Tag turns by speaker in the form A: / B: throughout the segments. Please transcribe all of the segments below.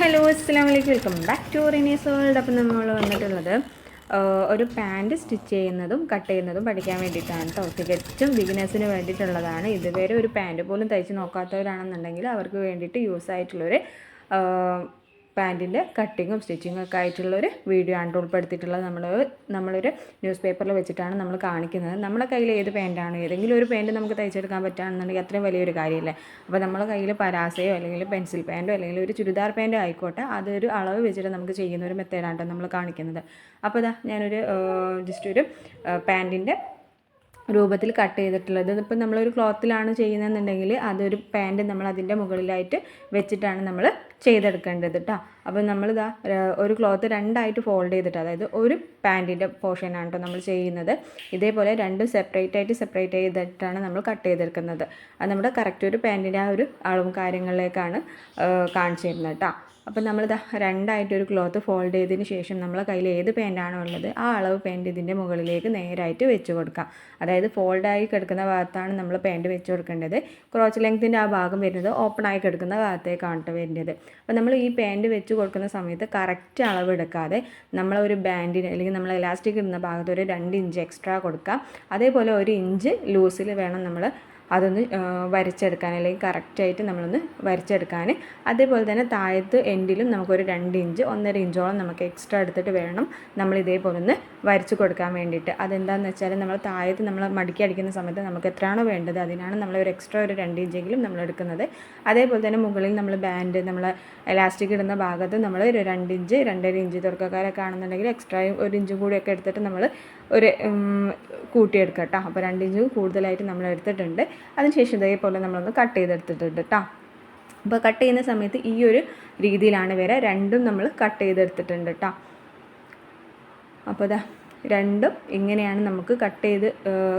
A: Hello അസ്സാം വലൈക്കും welcome back to Rinees world. അപ്പം നമ്മൾ വന്നിട്ടുള്ളത് ഒരു പാന്റ് സ്റ്റിച്ച് ചെയ്യുന്നതും കട്ട് ചെയ്യുന്നതും പഠിക്കാൻ വേണ്ടിയിട്ടാണ് കേട്ടോ തികച്ചും ബിഗിനേഴ്സിന് വേണ്ടിയിട്ടുള്ളതാണ്. ഇതുവരെ ഒരു പാന്റ് പോലും തയ്ച്ച് നോക്കാത്തവരാണെന്നുണ്ടെങ്കിൽ അവർക്ക് വേണ്ടിയിട്ട് യൂസ് ആയിട്ടുള്ളൊരു പാന്റിന്റെ കട്ടിങ്ങും സ്റ്റിച്ചിങ്ങും ഒക്കെ ആയിട്ടുള്ള ഒരു വീഡിയോ ആണ് ഉൾപ്പെടുത്തിയിട്ടുള്ളത്. നമ്മൾ നമ്മളൊരു ന്യൂസ് പേപ്പറിൽ വെച്ചിട്ടാണ് നമ്മൾ കാണിക്കുന്നത്. നമ്മുടെ കയ്യിൽ ഏത് പാന്റാണ്? ഏതെങ്കിലും ഒരു പാന്റ് നമുക്ക് തയ്ച്ചെടുക്കാൻ പറ്റുകയാണെന്നുണ്ടെങ്കിൽ അത്രയും വലിയൊരു കാര്യമല്ലേ? അപ്പോൾ നമ്മുടെ കയ്യിൽ പരാസയോ അല്ലെങ്കിൽ പെൻസിൽ പാന്റോ അല്ലെങ്കിൽ ഒരു ചുരിദാർ പാന്റോ ആയിക്കോട്ടെ അതൊരു അളവ് വെച്ചിട്ട് നമുക്ക് ചെയ്യുന്ന ഒരു മെത്തേഡാണ് നമ്മൾ കാണിക്കുന്നത്. അപ്പോൾ ഇതാ ഞാനൊരു ജസ്റ്റ് ഒരു പാന്റിന്റെ രൂപത്തിൽ കട്ട് ചെയ്തിട്ടുള്ളത്. ഇതിപ്പോൾ നമ്മളൊരു ക്ലോത്തിലാണ് ചെയ്യുന്നതെന്നുണ്ടെങ്കിൽ അതൊരു പാന്റ് നമ്മൾ അതിന്റെ മുകളിലായിട്ട് വെച്ചിട്ടാണ് നമ്മൾ ചെയ്തെടുക്കേണ്ടത് കേട്ടോ അപ്പോൾ നമ്മളിതാ ഒരു ക്ലോത്ത് രണ്ടായിട്ട് ഫോൾഡ് ചെയ്തിട്ട് അതായത് ഒരു പാന്റിന്റെ പോർഷനാണ് കേട്ടോ നമ്മൾ ചെയ്യുന്നത്. ഇതേപോലെ രണ്ട് സെപ്പറേറ്റ് ആയിട്ട് സെപ്പറേറ്റ് ചെയ്തിട്ടാണ് നമ്മൾ കട്ട് ചെയ്തെടുക്കുന്നത്. അത് നമ്മുടെ കറക്റ്റ് ഒരു പാന്റിന്റെ ആ ഒരു അളവും കാര്യങ്ങളിലേക്കാണ് കാണിച്ചു തരുന്നത് കേട്ടോ അപ്പോൾ നമ്മളിത് രണ്ടായിട്ടൊരു ക്ലോത്ത് ഫോൾഡ് ചെയ്തതിന് ശേഷം നമ്മളെ കയ്യിൽ ഏത് പാന്റാണോ ഉള്ളത് ആ അളവ് പാന്റ് ഇതിന്റെ മുകളിലേക്ക് നേരായിട്ട് വെച്ച് കൊടുക്കാം. അതായത് ഫോൾഡായി കിടക്കുന്ന ഭാഗത്താണ് നമ്മൾ പാന്റ് വെച്ച് കൊടുക്കേണ്ടത്. ക്രോച്ച് ലെങ്ത്തിന്റെ ആ ഭാഗം വരുന്നത് ഓപ്പണായി കിടക്കുന്ന ഭാഗത്തേക്കാണ് കേട്ടോ വരുന്നത്. അപ്പോൾ നമ്മൾ ഈ പാന്റ് വെച്ച് കൊടുക്കുന്ന സമയത്ത് കറക്റ്റ് അളവ് എടുക്കാതെ നമ്മളൊരു ബാൻഡിന് അല്ലെങ്കിൽ നമ്മൾ ഇലാസ്റ്റിക് ഇടുന്ന ഭാഗത്ത് ഒരു രണ്ട് ഇഞ്ച് എക്സ്ട്രാ കൊടുക്കാം. അതേപോലെ ഒരു ഇഞ്ച് ലൂസിൽ വേണം നമ്മൾ അതൊന്ന് വരച്ചെടുക്കാൻ അല്ലെങ്കിൽ കറക്റ്റായിട്ട് നമ്മളൊന്ന് വരച്ചെടുക്കാൻ. അതേപോലെ തന്നെ താഴത്ത് എൻഡിലും നമുക്കൊരു രണ്ട് ഇഞ്ച് ഒന്നര ഇഞ്ചോളം നമുക്ക് എക്സ്ട്രാ എടുത്തിട്ട് വേണം നമ്മൾ ഇതേപോലെ ഒന്ന് വരച്ച് കൊടുക്കാൻ വേണ്ടിയിട്ട്. അതെന്താണെന്ന് വെച്ചാൽ നമ്മൾ താഴത്ത് നമ്മൾ മടുക്കി അടിക്കുന്ന സമയത്ത് നമുക്ക് എത്രയാണോ വേണ്ടത് അതിനാണ് നമ്മൾ ഒരു എക്സ്ട്രാ ഒരു രണ്ട് ഇഞ്ചെങ്കിലും നമ്മൾ എടുക്കുന്നത്. അതേപോലെ തന്നെ മുകളിൽ നമ്മൾ ബാൻഡ് നമ്മൾ ഇലാസ്റ്റിക് ഇടുന്ന ഭാഗത്ത് നമ്മൾ ഒരു രണ്ട് ഇഞ്ച് രണ്ടര ഇഞ്ച് തുറക്കക്കാരൊക്കെ ആണെന്നുണ്ടെങ്കിൽ എക്സ്ട്രാ ഒരു ഇഞ്ചും കൂടിയൊക്കെ എടുത്തിട്ട് നമ്മൾ ഒരു കൂട്ടിയെടുക്കാം കേട്ടോ. അപ്പോൾ രണ്ട് ഇഞ്ച് കൂടുതലായിട്ട് നമ്മൾ എടുത്തിട്ടുണ്ട്. അതിനുശേഷം ഇതേപോലെ നമ്മളൊന്ന് കട്ട് ചെയ്തെടുത്തിട്ടുണ്ട് കേട്ടോ അപ്പോൾ കട്ട് ചെയ്യുന്ന സമയത്ത് ഈ ഒരു രീതിയിലാണ് വരെ രണ്ടും നമ്മൾ കട്ട് ചെയ്തെടുത്തിട്ടുണ്ട് കേട്ടോ അപ്പോൾ ഇതാ രണ്ടും ഇങ്ങനെയാണ് നമുക്ക് കട്ട് ചെയ്ത്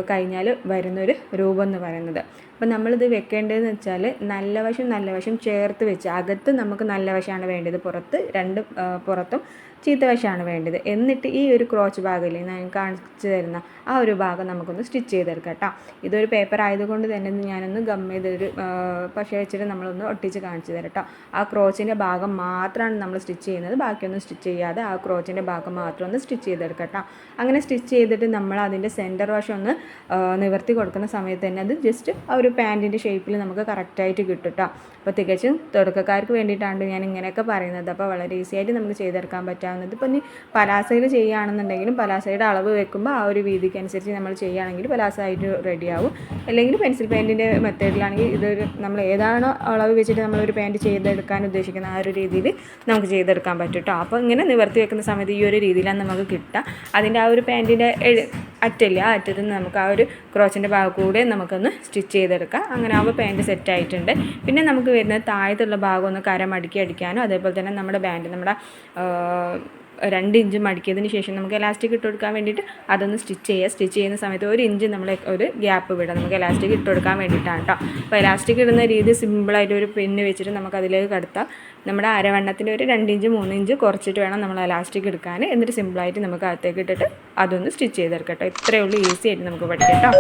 A: കഴിഞ്ഞാൽ വരുന്നൊരു രൂപം എന്ന് പറയുന്നത്. അപ്പോൾ നമ്മളിത് വെക്കേണ്ടതെന്ന് വെച്ചാൽ നല്ല വശം നല്ല വശം ചേർത്ത് വെച്ച് അകത്ത് നമുക്ക് നല്ല വശമാണ് വേണ്ടത് പുറത്ത് രണ്ട് പുറത്തും ചീത്ത വശമാണ് വേണ്ടത്. എന്നിട്ട് ഈ ഒരു ക്രോച്ച് ഭാഗമില്ലേ ഞാൻ കാണിച്ചു തരുന്ന ആ ഒരു ഭാഗം നമുക്കൊന്ന് സ്റ്റിച്ച് ചെയ്തെടുക്കാം കേട്ടോ ഇതൊരു പേപ്പർ ആയതുകൊണ്ട് തന്നെ ഞാനൊന്ന് ഗം ചെയ്തൊരു പക്ഷേ വെച്ചിട്ട് നമ്മളൊന്ന് ഒട്ടിച്ച് കാണിച്ചു തരാം കേട്ടോ ആ ക്രോച്ചിന്റെ ഭാഗം മാത്രമാണ് നമ്മൾ സ്റ്റിച്ച് ചെയ്യുന്നത് ബാക്കിയൊന്നും സ്റ്റിച്ച് ചെയ്യാതെ ആ ക്രോച്ചിന്റെ ഭാഗം മാത്രം ഒന്ന് സ്റ്റിച്ച് ചെയ്തെടുക്കാം കേട്ടോ അങ്ങനെ സ്റ്റിച്ച് ചെയ്തിട്ട് നമ്മൾ അതിന്റെ സെന്റർ വശം ഒന്ന് നിവർത്തി കൊടുക്കുന്ന സമയത്ത് തന്നെ അത് ജസ്റ്റ് ആ ഒരു പാന്റിന്റെ ഷേപ്പിൽ നമുക്ക് കറക്റ്റായിട്ട് കിട്ടും അപ്പോൾ തികച്ചും തുടക്കക്കാർക്ക് വേണ്ടിയിട്ടാണ് ഞാൻ ഇങ്ങനെയൊക്കെ പറയുന്നത്. അപ്പോൾ വളരെ ഈസി ആയിട്ട് നമുക്ക് ചെയ്തെടുക്കാൻ പറ്റാവുന്നത്. ഇപ്പോൾ ഇനി പലാസയിൽ ചെയ്യുകയാണെന്നുണ്ടെങ്കിലും പലാസയുടെ അളവ് വെക്കുമ്പോൾ ആ ഒരു വീതിക്ക് അനുസരിച്ച് നമ്മൾ ചെയ്യുകയാണെങ്കിൽ പലാസമായിട്ട് റെഡിയാവും അല്ലെങ്കിൽ പെൻസിൽ പെയിന്റിന്റെ മെത്തേഡിലാണെങ്കിൽ ഇതൊരു നമ്മൾ ഏതാണോ അളവ് വെച്ചിട്ട് നമ്മളൊരു പാന്റ് ചെയ്തെടുക്കാൻ ഉദ്ദേശിക്കുന്ന ആ ഒരു രീതിയിൽ നമുക്ക് ചെയ്തെടുക്കാൻ പറ്റും കേട്ടോ അപ്പോൾ ഇങ്ങനെ നിവർത്തി വെക്കുന്ന സമയത്ത് ഈ ഒരു രീതിയിലാണ് നമുക്ക് കിട്ടുക. അതിന്റെ ആ ഒരു പാന്റിന്റെ അറ്റല്ലേ ആ അറ്റത്ത് നിന്ന് നമുക്ക് ആ ഒരു ക്രോച്ചിന്റെ ഭാഗം കൂടെ നമുക്കൊന്ന് സ്റ്റിച്ച് ചെയ്തെടുക്കാം. അങ്ങനെ ആവുമ്പോൾ പാന്റ് സെറ്റ് ആയിട്ടുണ്ട് പിന്നെ നമുക്ക് വരുന്നത് താഴത്തുള്ള ഭാഗം ഒന്ന് കരം അടുക്കി അടിക്കാനും അതേപോലെ തന്നെ നമ്മുടെ ബാൻഡ് നമ്മുടെ രണ്ട് ഇഞ്ച് മടിക്കിയതിന് ശേഷം നമുക്ക് എലാസ്റ്റിക് ഇട്ട് കൊടുക്കാൻ വേണ്ടിയിട്ട് അതൊന്ന് സ്റ്റിച്ച് ചെയ്യുക. സ്റ്റിച്ച് ചെയ്യുന്ന സമയത്ത് ഒരു ഇഞ്ച് നമ്മൾ ഒരു ഗ്യാപ്പ് വിടാം നമുക്ക് എലാസ്റ്റിക് ഇട്ട് കൊടുക്കാൻ വേണ്ടിയിട്ടാണ് കേട്ടോ അപ്പോൾ എലാസ്റ്റിക് ഇടുന്ന രീതി സിമ്പിളായിട്ട് ഒരു പെണ്ണ് വെച്ചിട്ട് നമുക്ക് അതിലേക്ക് കടത്താം. നമ്മുടെ അരവണ്ണത്തിന്റെ ഒരു രണ്ട് ഇഞ്ച് മൂന്ന് ഇഞ്ച് കുറച്ചിട്ട് വേണം നമ്മൾ എലാസ്റ്റിക് എടുക്കാൻ. എന്നിട്ട് സിമ്പിളായിട്ട് നമുക്ക് അകത്തേക്ക് ഇട്ടിട്ട് അതൊന്ന് സ്റ്റിച്ച് ചെയ്തെടുക്കാം കേട്ടോ ഇത്രയേ ഉള്ളൂ ഈസി ആയിട്ട് നമുക്ക് പഠിക്കാം കേട്ടോ